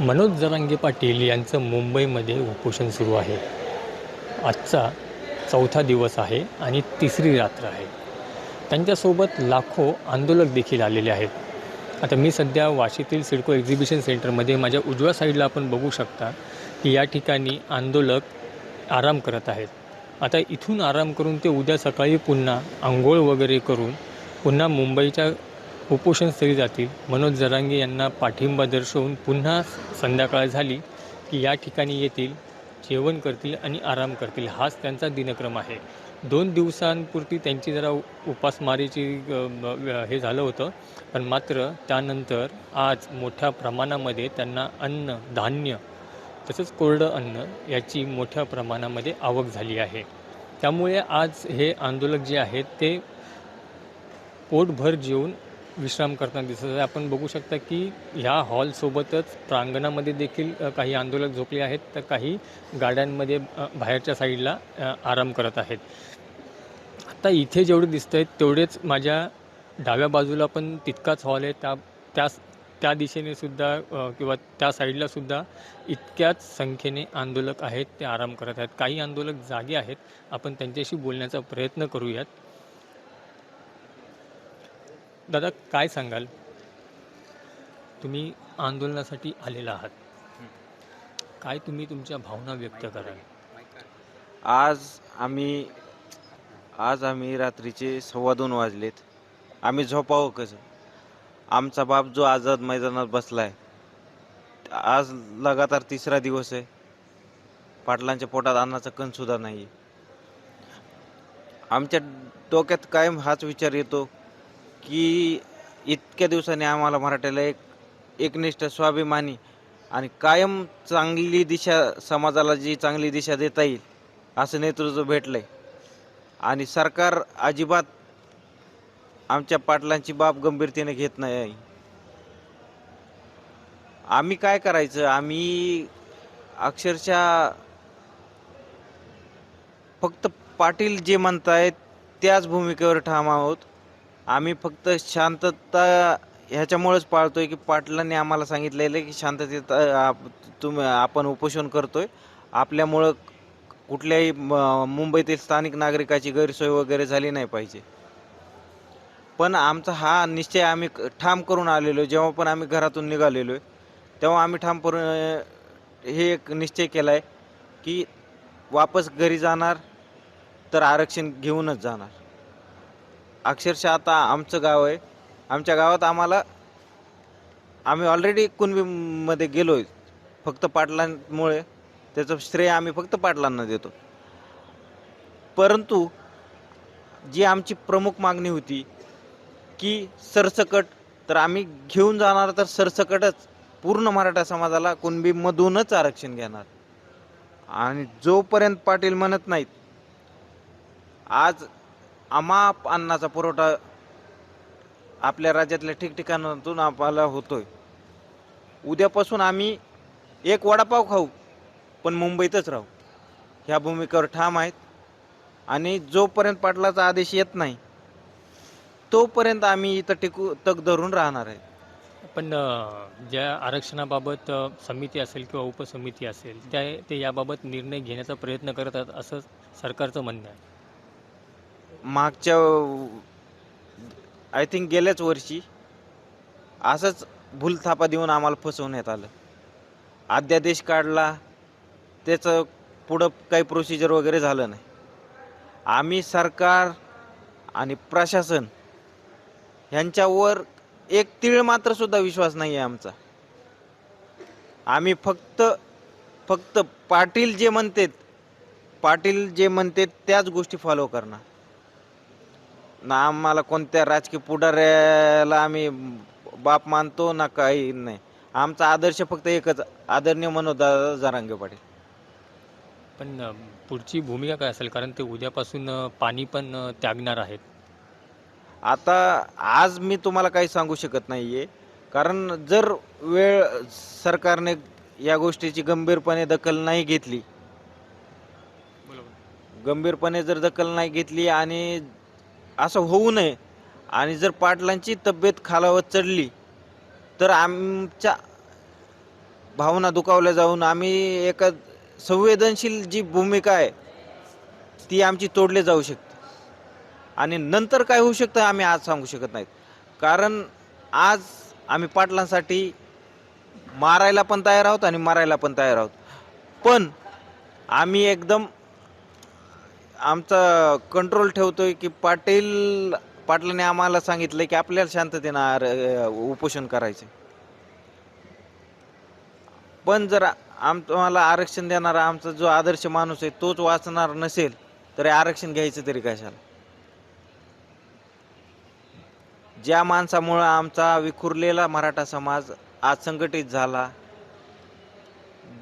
मनोज जरांगे पाटील यांचं मुंबईमध्ये उपोषण सुरू आहे. आजचा चौथा दिवस आहे आणि तिसरी रात्र आहे. त्यांच्यासोबत लाखो आंदोलक देखील आलेले आहेत. आता मी सध्या वाशीतील सिडको एक्झिबिशन सेंटरमध्ये माझ्या उजव्या साईडला आपण बघू शकता की या ठिकाणी आंदोलक आराम करत आहेत. आता इथून आराम करून ते उद्या सकाळी पुन्हा आंघोळ वगैरे करून पुन्हा मुंबईच्या उपोषणस्थळी जातील. मनोज जरांगे यांना पाठिंबा दर्शवून पुन्हा संध्याकाळ झाली की या ठिकाणी येतील जेवण करतील आणि आराम करतील. हाच त्यांचा दिनक्रम आहे. दोन दिवसांपुरती त्यांची जरा उपासमारीची हे झालं होतं. पण मात्र त्यानंतर आज मोठ्या प्रमाणामध्ये त्यांना अन्न धान्य तसंच कोरडं अन्न याची मोठ्या प्रमाणामध्ये आवक झाली आहे. त्यामुळे आज हे आंदोलक जे आहेत ते पोटभर जेवून विश्राम करताना दिसत आहे आपण बघू शकता की ह्या हॉलसोबतच प्रांगणामध्ये देखील काही आंदोलक झोपले आहेत. तर काही गाड्यांमध्ये बाहेरच्या साईडला आराम करत आहेत. आता इथे जेवढे दिसत आहेत तेवढेच माझ्या डाव्या बाजूला पण तितकाच हॉल आहे. त्या त्याच त्या दिशेने सुद्धा किंवा त्या साईडला सुद्धा इतक्याच संख्येने आंदोलक आहेत. ते आराम करत आहेत. काही आंदोलक जागे आहेत. आपण त्यांच्याशी बोलण्याचा प्रयत्न करूयात. दादा काय सांगाल? तुम्ही आंदोलनासाठी आलेला आहात. काय तुम्ही तुमच्या भावना व्यक्त कराल? आज आम्ही आज आम्ही रात्रीचे सव्वा दोन वाजलेत. आम्ही झोपावं कसं? आमचा बाप जो आझाद मैदानात बसलाय आज लगातार तिसरा दिवस आहे. पाटलांच्या पोटात अन्नाचा कण सुद्धा नाही आमच्या डोक्यात कायम हाच विचार येतो की इतक्या दिवसांनी आम्हाला मराठ्याला एक एकनिष्ठ स्वाभिमानी आणि कायम चांगली दिशा समाजाला जी चांगली दिशा देता येईल असं नेतृत्व भेटलंय. आणि सरकार अजिबात आमच्या पाटलांची बाब गंभीरतेने घेत नाही. आम्ही काय करायचं? आम्ही अक्षरशः फक्त पाटील जे म्हणतायत त्याच भूमिकेवर ठाम आहोत. आम्ही फक्त शांतता ह्याच्यामुळेच पाळतोय की पाटलांनी आम्हाला सांगितलेलं आहे की शांततेत आप- तुम्ही आपण उपोषण करतोय. आपल्यामुळं कुठल्याही मुंबईतील स्थानिक नागरिकाची गैरसोय वगैरे झाली नाही पाहिजे. पण आमचा हा निश्चय आम्ही ठाम करून आलेलो आहे. जेव्हा पण आम्ही घरातून निघालेलो आहे तेव्हा आम्ही ठाम करून हे एक निश्चय केला आहे की वापस घरी जाणार तर आरक्षण घेऊनच जाणार. अक्षरशः आता आमचं गाव आहे. आमच्या गावात आम्हाला आम्ही ऑलरेडी कुणबीमध्ये गेलो आहे फक्त पाटलांमुळे. त्याचं श्रेय आम्ही फक्त पाटलांना देतो. परंतु जी आमची प्रमुख मागणी होती की सरसकट तर आम्ही घेऊन जाणार तर सरसकटच. पूर्ण मराठा समाजाला कुणबीमधूनच आरक्षण घेणार. आणि जोपर्यंत पाटील म्हणत नाहीत आज अमाप अन्नाचा पुरवठा आपल्या राज्यातल्या ठिकठिकाणातून आपल्याला होतोय. उद्यापासून आम्ही एक वडापाव खाऊ पण मुंबईतच राहू. ह्या भूमिकेवर ठाम आहेत. आणि जोपर्यंत पाटलाचा आदेश येत नाही तोपर्यंत आम्ही इथं टिकू तग धरून राहणार आहे. पण ज्या आरक्षणाबाबत समिती असेल किंवा उपसमिती असेल त्या ते याबाबत निर्णय घेण्याचा प्रयत्न करत आहेत असं सरकारचं म्हणणं आहे. मागच्या आय थिंक गेल्याच वर्षी असंच भूलथापा देऊन आम्हाला फसवण्यात आलं. अध्यादेश काढला त्याचं पुढं काही प्रोसिजर वगैरे झालं नाही. आम्ही सरकार आणि प्रशासन ह्यांच्यावर एक तीळ मात्र सुद्धा विश्वास नाही आहे आमचा. आम्ही फक्त फक्त पाटील जे म्हणतात पाटील जे म्हणतात त्याच गोष्टी फॉलो करणार. ना आम्हाला कोणत्या राजकीय पुढाऱ्याला आम्ही बाप मानतो ना काही नाही. आमचा आदर्श फक्त एकच आदरणीय मनोदा जरांगे पाटील. पण अ, पुढची भूमिका काय असेल? कारण ते उद्यापासून अ, पाणी पण अ, त्यागणार आहेत. आता आज मी तुम्हाला काही सांगू शकत नाहीये. कारण जर वेळ सरकारने या गोष्टीची गंभीरपणे दखल नाही घेतली. गंभीरपणे जर दखल नाही घेतली आणि असं होऊ नये. आणि जर पाटलांची तब्येत खालावत चढली तर आमच्या भावना दुखावल्या जाऊन आम्ही एका संवेदनशील जी भूमिका आहे ती आमची तोडली जाऊ शकते. आणि नंतर काय होऊ शकतं आम्ही आज सांगू शकत नाहीत. कारण आज आम्ही पाटलांसाठी मारायला पण तयार आहोत आणि मारायला पण तयार आहोत. पण आम्ही एकदम आमचा कंट्रोल ठेवतोय की पाटील पाटलाने आम्हाला सांगितलं की आपल्याला शांततेनं आर- उपोषण करायचं पण जर आम्हाला आरक्षण देणारा आमचा जो आदर्श माणूस आहे तोच वाचणार नसेल तर हे आरक्षण घ्यायचं तरी कशाला? ज्या माणसामुळं आमचा विखुरलेला मराठा समाज आज संघटित झाला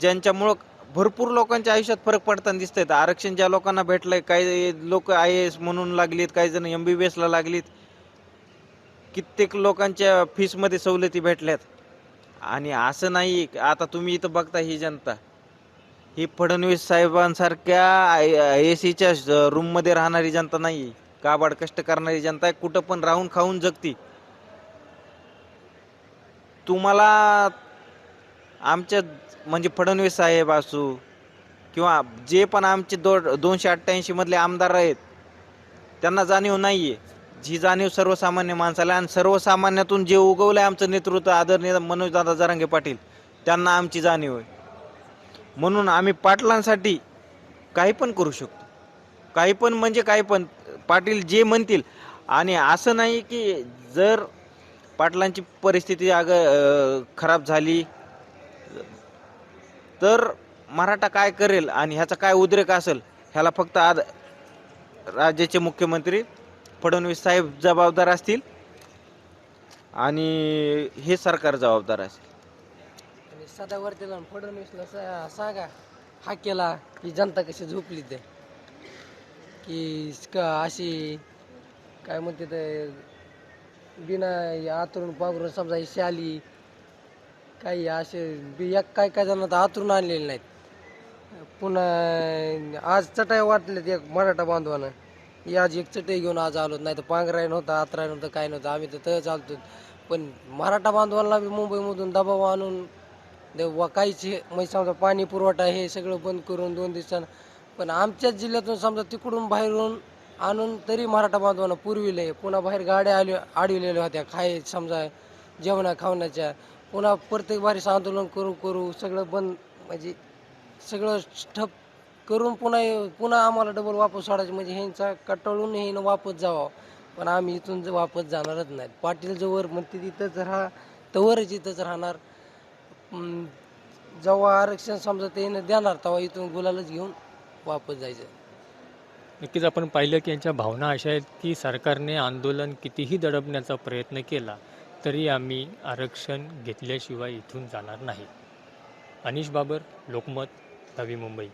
ज्यांच्यामुळं भरपूर लोकांच्या आयुष्यात फरक पडताना दिसत आहेत आरक्षण ज्या लोकांना भेटलंय काही लोक आय एस म्हणून लागलीत काही जण एम बी बी एसला लागलीत. कित्येक लोकांच्या फीसमध्ये सवलती भेटल्यात. आणि असं नाही आता तुम्ही इथं बघता ही जनता. ही फडणवीस साहेबांसारख्या आय ए सीच्या रूममध्ये राहणारी जनता नाही. काबाड कष्ट करणारी जनता आहे. कुठं पण राहून खाऊन जगती. तुम्हाला आमच्या म्हणजे फडणवीस साहेब असू किंवा जे पण आमचे दो दोनशे अठ्ठ्याऐंशीमधले आमदार आहेत त्यांना जाणीव नाही आहे जी जाणीव सर्वसामान्य माणसाला आणि सर्वसामान्यातून जे उगवलं आहे आमचं नेतृत्व आदरणीय मनोजदादा जरांगे पाटील त्यांना आमची जाणीव आहे. म्हणून आम्ही पाटलांसाठी काही पण करू शकतो. काही पण म्हणजे काही पण पाटील जे म्हणतील. आणि असं नाही की जर पाटलांची परिस्थिती अग खराब झाली तर मराठा काय करेल आणि ह्याचा काय उद्रेक असेल ह्याला फक्त आज राज्याचे मुख्यमंत्री फडणवीस साहेब जबाबदार असतील आणि हे सरकार जबाबदार असेल. आणि जाऊन फडणवीसला सा- सांगा हा केला की जनता कशी झोपली ते? की का अशी काय म्हणते ते बिना आतरून पांघरून समजा ही शाली काही असे बी एक काय काय जण आतरून आणलेले नाहीत. पुन्हा आज चटाई वाटलेत एक मराठा बांधवानं. ही आज एक चटई घेऊन आज आलो नाही तर पांघराय नव्हता आतराय नव्हतं काय नव्हतं. आम्ही तर तळ चालतो पण मराठा बांधवांना बी मुंबईमधून दबाव आणून व काहीच हे म्हणजे समजा पाणी पुरवठा हे सगळं बंद करून दोन दिवसानं. पण आमच्याच जिल्ह्यातून समजा तिकडून बाहेरून आणून तरी मराठा बांधवांना पुरविले पुन्हा बाहेर गाड्या आल्या अडविलेल्या होत्या खाय समजा जेवणा खावण्याच्या. पुन्हा प्रत्येक बारीस आंदोलन करू करू सगळं बंद म्हणजे सगळं ठप करून पुन्हा पुन्हा आम्हाला डबल वापस सोडायचं म्हणजे ह्यांचा कटाळून हे वापस जावा. पण आम्ही इथून ज- वापस जाणारच नाही. पाटील जवळ म्हणते तिथंच राहा तवरच इथंच राहणार. जेव्हा आरक्षण समजा ते देणार तेव्हा इथून गुलालच घेऊन वापस जायचं. नक्कीच आपण पाहिलं की यांच्या भावना अशा आहेत की सरकारने आंदोलन कितीही दडपण्याचा प्रयत्न केला तरी आम्ही आरक्षण घेतल्याशिवाय इथून जाणार नाही. अनिश बाबर लोकमत नवी मुंबई.